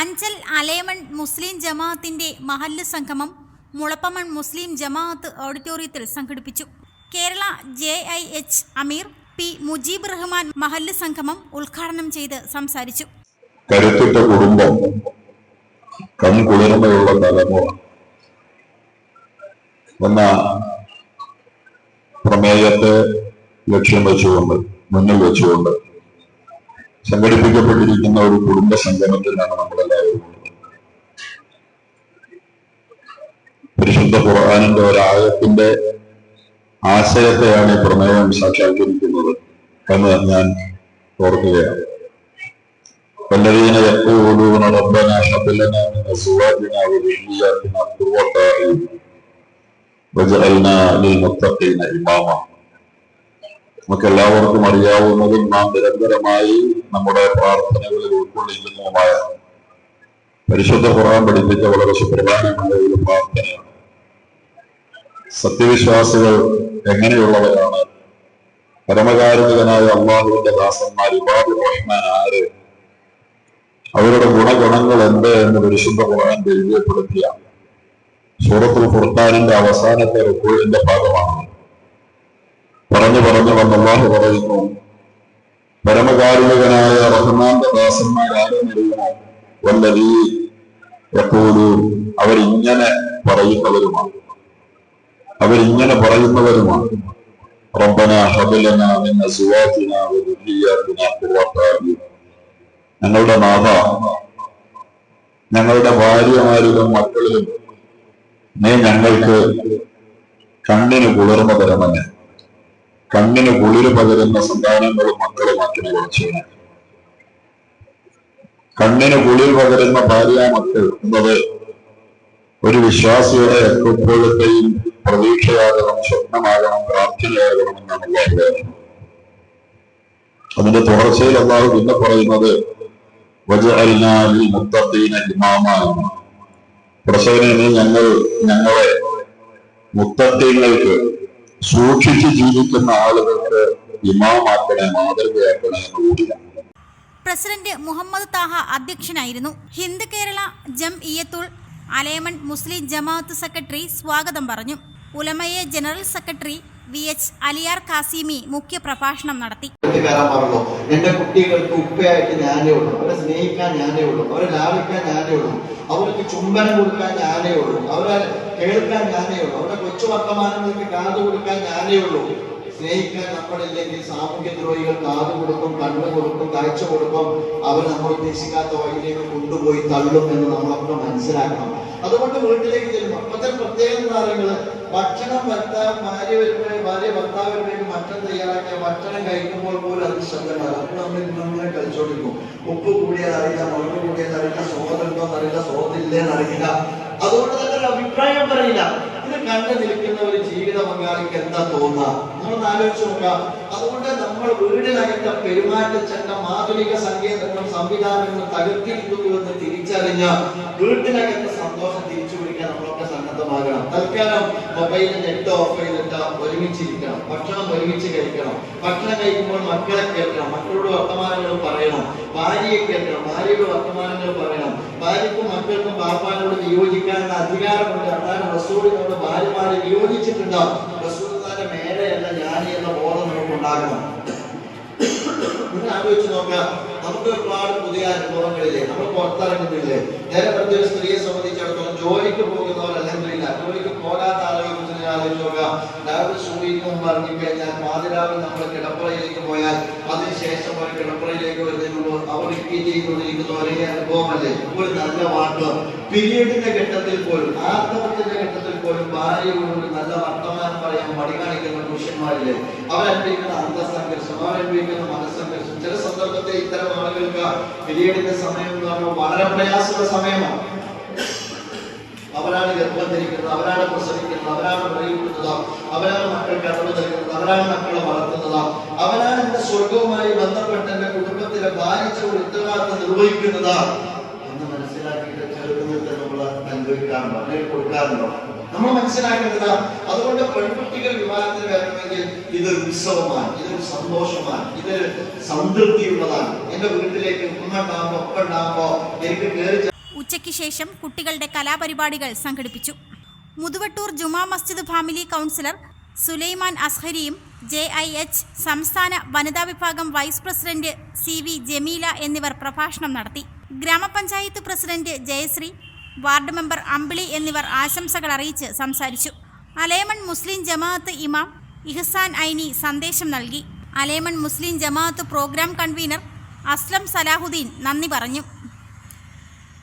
അഞ്ചൽ അലേമൺ മുസ്ലിം ജമാഅത്തിന്റെ മഹല്ല് സംഗമം മുളപ്പമൺ മുസ്ലിം ജമാഅത്ത് ഓഡിറ്റോറിയത്തിൽ സംഘടിപ്പിച്ചു. കേരള ജെ ഐ എച്ച് അമീർ പി മുജീബ് റഹ്മാൻ മഹല്ല് സംഗമം ഉദ്ഘാടനം ചെയ്ത് സംസാരിച്ചു. കരുത്തുറ്റ കുടുംബം കൺകുളിർമയുള്ള തലമുറ എന്ന പ്രമേയത്തെ ലക്ഷ്യം വെച്ചുകൊണ്ട് മുന്നിൽ വെച്ചുകൊണ്ട് സംഘടിപ്പിക്കപ്പെട്ടിരിക്കുന്ന ഒരു കുടുംബ സംഗമത്തിലാണ് നമ്മളെല്ലാവരും ഉള്ളത് പരിശുദ്ധ ഖുർആാനിന്റെ ഒരായത്തിന്റെ ആശയത്തെയാണ് ഈ പ്രമേയം സാക്ഷാത്കരിക്കുന്നത് എന്ന് ഞാൻ ഓർക്കുകയാണ് والذين يقولون ربنا هب لنا من ازواجنا وذرياتنا قرة اعين واجعلنا للمتقين اماما നമുക്ക് എല്ലാവർക്കും അറിയാവുന്നതും നാം നിരന്തരമായി നമ്മുടെ പ്രാർത്ഥനകളിൽ ഉൾക്കൊള്ളിക്കുന്നതുമായ പരിശുദ്ധ ഖുർആൻ പഠിപ്പിച്ച വളരെ സുപ്രധാനമായ ഒരു പ്രാർത്ഥനയാണ്. സത്യവിശ്വാസികൾ എങ്ങനെയുള്ളവരാണ്? പരമകാരുണികനായ അള്ളാഹുവിന്റെ ദാസന്മാർ ഇബാദുർ റഹ്മാൻ ആര്? അവരുടെ ഗുണഗണങ്ങൾ എന്ത് എന്ന് പരിശുദ്ധ ഖുർആൻ പരിചയപ്പെടുത്തിയ സൂറത്തുൽ ഖുർത്താനിന്റെ അവസാനത്തെ റുക്കൂഴിന്റെ ഭാഗമാണ്. പറഞ്ഞു പറഞ്ഞു വന്നല്ലാഹു പറയുന്നു സമകാലികനായ റഹ്മാന്റെ ദാസന്മാർ ആരെന്നറിയുമോ വല്ലവി എപ്പോഴും അവരിങ്ങനെ പറയുന്നവരുമാണ്. അവരിങ്ങനെ പറയുന്നവരുമാണ്. ഞങ്ങളുടെ നാഥ ഞങ്ങളുടെ ഭാര്യമാരിലും മക്കളിലും നീ ഞങ്ങൾക്ക് കണ്ണിന് കുളിർമ തരമല്ലേ? കണ്ണിന് കുളിര് പകരുന്ന സന്താനങ്ങളും മക്കളുമാക്കി വിളിച്ചു കണ്ണിന് കുളിർ പകരുന്ന ഭാര്യ മക്കൾ എന്നത് ഒരു വിശ്വാസിയുടെ എപ്പോഴത്തെയും പ്രതീക്ഷയാകണം സ്വപ്നമാകണം പ്രാർത്ഥനയാകണം എന്നാണ് അള്ളാഹു അതിന്റെ തുടർച്ചയിൽ അള്ളാഹു പിന്നെ പറയുന്നത്. പ്രസവനെ ഞങ്ങൾ ഞങ്ങളെ മുത്തഖീങ്ങൾക്ക് സൂക്ഷിച്ച് ജീവിക്കുന്ന ആളുകൾക്ക് ഇമാമാക്കണേ മാതൃകയാക്കണേ എന്ന് കൂടിയാണ് പ്രസിഡന്റ് മുഹമ്മദ് താഹ അധ്യക്ഷനായിരുന്നു. ഹിന്ദ് കേരള ജം ഇയത്തുൾ അലേമൺ മുസ്ലിം ജമാഅത്ത് സെക്രട്ടറി സ്വാഗതം പറഞ്ഞു. ഉലമയെ general secretary V H Aliyar Kasimi മുഖ്യ പ്രഭാഷണം നടത്തി എന്റെ കുട്ടികൾക്ക് ഉപ്പയായിട്ട് ഞാനേ ഉള്ളൂ. അവരെ സ്നേഹിക്കാൻ ഞാനേ ഉള്ളൂ. അവരെ ലാഭിക്കാൻ ഞാനേ ഉള്ളൂ. അവർക്ക് ചുംബനം കൊടുക്കാൻ ഞാനേ ഉള്ളൂ. അവരെ കേൾക്കാൻ ഞാനേ ഉള്ളൂ. അവരുടെ കൊച്ചു വർത്തമാനങ്ങൾക്ക് കാത് കൊടുക്കാൻ ഞാനേ ഉള്ളൂ. സ്നേഹിക്കാൻ നമ്മളില്ലെങ്കിൽ സാമൂഹ്യ ദ്രോഹികൾ കാത് കൊടുക്കും കണ്ണു കൊടുക്കും കാഴ്ച കൊടുക്കും. അവർ നമ്മൾ ഉദ്ദേശിക്കാത്ത വഴിയിലേക്ക് കൊണ്ടുപോയി തള്ളും എന്ന് നമ്മളൊക്കെ മനസ്സിലാക്കണം. അതുകൊണ്ട് വീട്ടിലേക്ക് ചെല്ലും അപ്പത്തെ പ്രത്യേകത എന്ന് പറയുന്നത് ഭക്ഷണം ഭർത്താവ് ഭാര്യ വരുമ്പോൾ ഭാര്യ ഭർത്താവ് വരുമ്പോഴേക്കും ഭക്ഷണം തയ്യാറാക്കിയ ഭക്ഷണം കഴിക്കുമ്പോൾ പോലും അത് ശ്രദ്ധമാണ് അത് നമ്മൾ ഇന്നങ്ങനെ കഴിച്ചോണ്ടിരിക്കും ഉപ്പ് കൂടിയതറിയില്ല മുളക് കൂടിയതറിയില്ല സോതുണ്ടോ എന്നറിയില്ല സ്വാദില്ലേന്ന് അറിയില്ല അതുകൊണ്ട് തന്നെ ഒരു അഭിപ്രായം പറയില്ല. ഇത് കണ്ടു നിൽക്കുന്ന ഒരു ജീവിത പങ്കാളിക്ക് എന്താ തോന്നുക? നമ്മളൊന്ന് ആലോചിച്ച് നോക്കാം അതുകൊണ്ട് നമ്മൾ വീടിനകത്ത പെരുമാറ്റച്ചട്ടം ആധുനിക സങ്കേതങ്ങളും സംവിധാനങ്ങളും തകർത്തിരിക്കുന്നു എന്ന് തിരിച്ചറിഞ്ഞ വീട്ടിനകത്ത് സന്തോഷം തിരിച്ചു പിടിക്കാൻ നമ്മളൊക്കെ സന്നദ്ധമാകണം. തൽക്കാലം മൊബൈലിൽ നെറ്റ് ഓഫ് ചെയ്തിട്ട് ഒരുമിച്ചിരിക്കണം ഭക്ഷണം ഒരുമിച്ച് കഴിക്കണം. ഭക്ഷണം കഴിക്കുമ്പോൾ മക്കളെ കേൾക്കണം. മക്കളോട് വർത്തമാനങ്ങൾ പറയണം. ഭാര്യയെ കേൾക്കണം. ഭാര്യയുടെ വർത്തമാനങ്ങൾ പറയണം. ഭാര്യക്കും മക്കൾക്കും ബാപ്പാനോട് നിയോജിക്കാനുള്ള അധികാരമുണ്ട് അതാണ് റസൂലിനോട് ഭാര്യമാരെ നിയോജിച്ചിട്ടുണ്ടാവും റസൂലിന്റെ മേലെയല്ല ഞാൻ എന്ന ബോധം നമുക്ക് ഉണ്ടാകണം. ആലോചിച്ച് നോക്കുക. നമുക്ക് ഒരുപാട് പുതിയ അനുഭവങ്ങളില്ലേ? നമ്മൾ പുറത്തിറങ്ങുന്നില്ലേ? നേരെ പ്രത്യേക ഒരു സ്ത്രീയെ സംബന്ധിച്ചിടത്തോളം ജോലിക്ക് പോകുന്നവരല്ലെന്നില്ല ജോലിക്ക് പോകാത്ത ആളുകളെ ആലോചിച്ച് രാവിലെ സൂര്യക്കും പറഞ്ഞു കഴിഞ്ഞാൽ പാതിരാവിൽ നമ്മൾ കിടപ്പറയിലേക്ക് പോയാൽ അതിനുശേഷം ഒരു കിടപ്പറയിലേക്ക് വരുന്നതിനുള്ളൂ അവർ റിപ്പീറ്റ് ചെയ്തുകൊണ്ടിരിക്കുന്ന ഒരേ അനുഭവമല്ലേ? ഒരു നല്ല വാക്ക് പിരീഡിന്റെ ഘട്ടത്തിൽ പോലും ആർത്തവത്തിന്റെ ഘട്ടത്തിൽ പോലും ഭാര്യയോട് ഒരു നല്ല വർത്തമാനം പറയാൻ മടി കാണിക്കുന്ന പുരുഷന്മാരില്ലേ? അവരനുഭവിക്കുന്ന അന്തസംഘർഷം അവരനുഭവിക്കുന്ന മനസ്സംഘർഷം. ചില സന്ദർഭത്തിൽ ഇത്തരം ആളുകൾക്ക് പിരീഡിന്റെ സമയം എന്ന് പറഞ്ഞാൽ വളരെ പ്രയാസമുള്ള സമയമാണ്. അവരാണ് ഗർഭം ധരിക്കുന്നത് അവരാണ് പ്രസവിക്കുന്നത് അവരാണ് പ്രയോഗിക്കുന്നതാ അവരാണ് മക്കൾക്ക് അറിവ് നൽകുന്നത് അവരാണ് മക്കളെ വളർത്തുന്നത്. അവരാണ് എന്റെ സ്വർഗവുമായി ബന്ധപ്പെട്ട് എന്റെ കുടുംബത്തിലെ ഭാരിച്ച ഒരു ഉത്തരവാദിത്തം നിർവഹിക്കുന്നത് എന്ന് മനസ്സിലാക്കിയിട്ട് ചെറുപ്പത്തിൽ നമ്മൾ അനുഭവിക്കാറുണ്ടോ അല്ലെങ്കിൽ കൊടുക്കാറുണ്ടോ നമ്മൾ മനസ്സിലാക്കേണ്ടത് അതുകൊണ്ട് പെൺകുട്ടികൾ വിവാഹത്തിന് വരണമെങ്കിൽ ഇതൊരു ഉത്സവമാണ് ഇതൊരു സന്തോഷമാണ് ഇതൊരു സംതൃപ്തിയുള്ളതാണ്. എന്റെ വീട്ടിലേക്ക് ഉമ്മ ഉണ്ടാകുമ്പോ ഒപ്പം ഉണ്ടാകുമ്പോ എനിക്ക് കയറി ഉച്ചയ്ക്ക് ശേഷം കുട്ടികളുടെ കലാപരിപാടികൾ സംഘടിപ്പിച്ചു. മുതുവട്ടൂർ ജുമാ മസ്ജിദ് ഫാമിലി കൗൺസിലർ സുലൈമാൻ അസ്ഹരിയും ജെ ഐ എച്ച് സംസ്ഥാന വനിതാ വിഭാഗം vice president C V Jameela എന്നിവർ പ്രഭാഷണം നടത്തി. ഗ്രാമപഞ്ചായത്ത് president Jayashree ward member Ambili എന്നിവർ ആശംസകൾ അറിയിച്ച് സംസാരിച്ചു. അലേമൺ മുസ്ലിം ജമാഅത്ത് ഇമാം ഇഹ്സാൻ ഐനി സന്ദേശം നൽകി. അലേമൺ മുസ്ലിം ജമാഅത്ത് പ്രോഗ്രാം കൺവീനർ അസ്ലം സലാഹുദ്ദീൻ നന്ദി പറഞ്ഞു.